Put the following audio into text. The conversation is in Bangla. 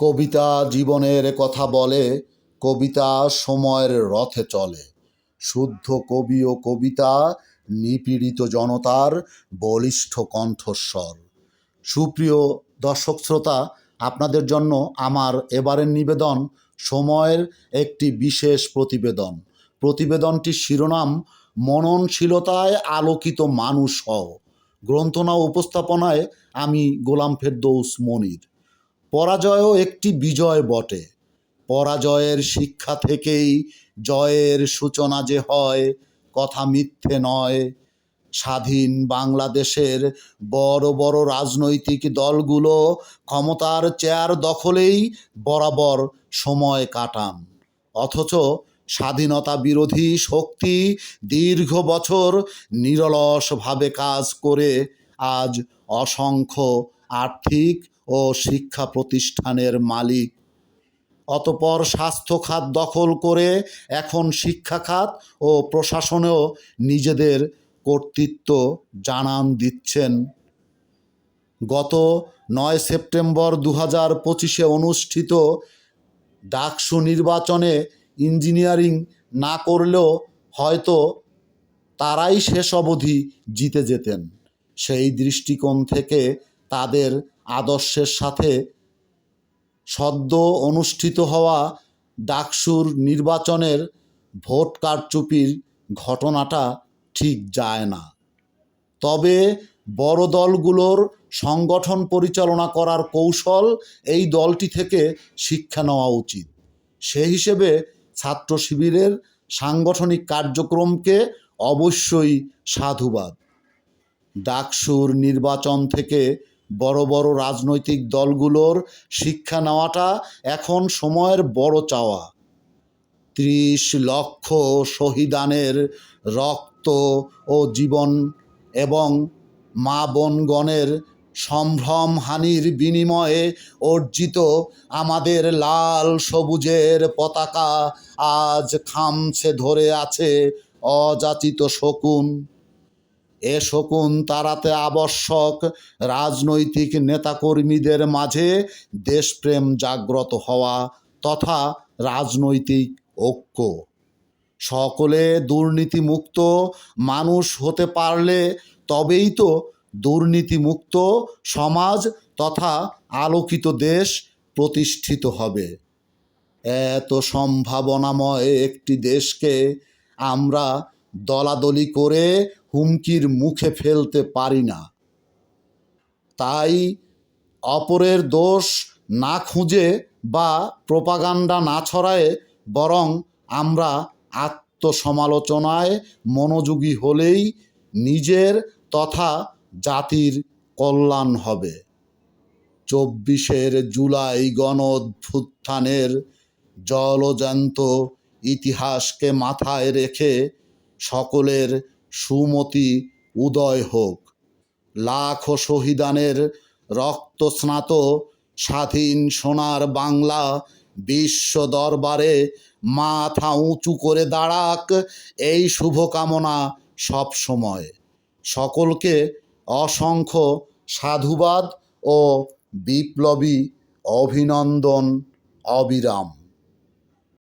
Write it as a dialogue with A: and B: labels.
A: কবিতা জীবনের কথা বলে, কবিতা সময়ের রথে চলে। শুদ্ধ কবি ও কবিতা, নিপীড়িত জনতার বলিষ্ঠ কণ্ঠস্বর। সুপ্রিয় দর্শক শ্রোতা, আপনাদের জন্য আমার এবারের নিবেদন সময়ের একটি বিশেষ প্রতিবেদন। প্রতিবেদনটির শিরোনাম, মননশীলতায় আলোকিত মানুষ হও। গ্রন্থনা উপস্থাপনায় আমি গোলাম ফেরদৌস মনির। পরাজয়ও একটি বিজয় বটে। পরাজয়ের শিক্ষা থেকেই জয়ের সূচনা যে হয়, কথা মিথ্যে নয়। স্বাধীন বাংলাদেশের বড় বড় রাজনৈতিক দলগুলো ক্ষমতার চেয়ার দখলেই বরাবর সময় কাটান। অথচ স্বাধীনতা বিরোধী শক্তি দীর্ঘ বছর নিরলসভাবে কাজ করে আজ অসংখ্য আর্থিক ও শিক্ষা প্রতিষ্ঠানের মালিক। অতপর স্বাস্থ্য খাত দখল করে এখন শিক্ষা খাত ও প্রশাসনেও নিজেদের কর্তৃত্ব জানান দিচ্ছেন। গত নয় সেপ্টেম্বর দু হাজার পঁচিশে অনুষ্ঠিত ডাকসু নির্বাচনে ইঞ্জিনিয়ারিং না করলেও হয়তো তারাই শেষ অবধি জিতে যেতেন। সেই দৃষ্টিকোণ থেকে তাদের আদর্শের সাথে সদ্য অনুষ্ঠিত হওয়া ডাকসুর নির্বাচনের ভোট কারচুপির ঘটনাটা ঠিক যায় না। তবে বড় দলগুলোর সংগঠন পরিচালনা করার কৌশল এই দলটি থেকে শিক্ষা নেওয়া উচিত। সে হিসেবে ছাত্র শিবিরের সাংগঠনিক কার্যক্রমকে অবশ্যই সাধুবাদ। ডাকসুর নির্বাচন থেকে বড় বড় রাজনৈতিক দলগুলোর শিক্ষা নেওয়াটা এখন সময়ের বড় চাওয়া। ত্রিশ লক্ষ শহীদানের রক্ত ও জীবন এবং মা বোনগণের সম্ভ্রম হানির বিনিময়ে অর্জিত আমাদের লাল সবুজের পতাকা আজ খামছে ধরে আছে অযাচিত শকুন। এ শকুন তারাতে আবশ্যক রাজনৈতিক নেতাকর্মীদের মাঝে দেশপ্রেম জাগ্রত হওয়া তথা রাজনৈতিক ঐক্য। সকলে দুর্নীতিমুক্ত মানুষ হতে পারলে তবেই তো দুর্নীতিমুক্ত সমাজ তথা আলোকিত দেশ প্রতিষ্ঠিত হবে। এত সম্ভাবনাময় একটি দেশকে আমরা দলাদলি করে হুমকির মুখে ফেলতে পারি না। তাই অপরের দোষ না খুঁজে বা প্রপাগান্ডা না ছড়ায় বরং আমরা আত্মসমালোচনায় মনোযোগী হলেই নিজের তথা জাতির কল্যাণ হবে। চব্বিশের জুলাই গণঅভ্যুত্থানের জলজ্যান্ত ইতিহাসকে মাথায় রেখে সকলের সুমতি উদয় হোক। লাখো শহীদানের রক্তস্নাত স্বাধীন সোনার বাংলা বিশ্ব দরবারে মাথা উঁচু করে দাঁড়াক এই শুভকামনা সব সময়। সকলকে অসংখ্য সাধুবাদ ও বিপ্লবী অভিনন্দন, অবিরাম।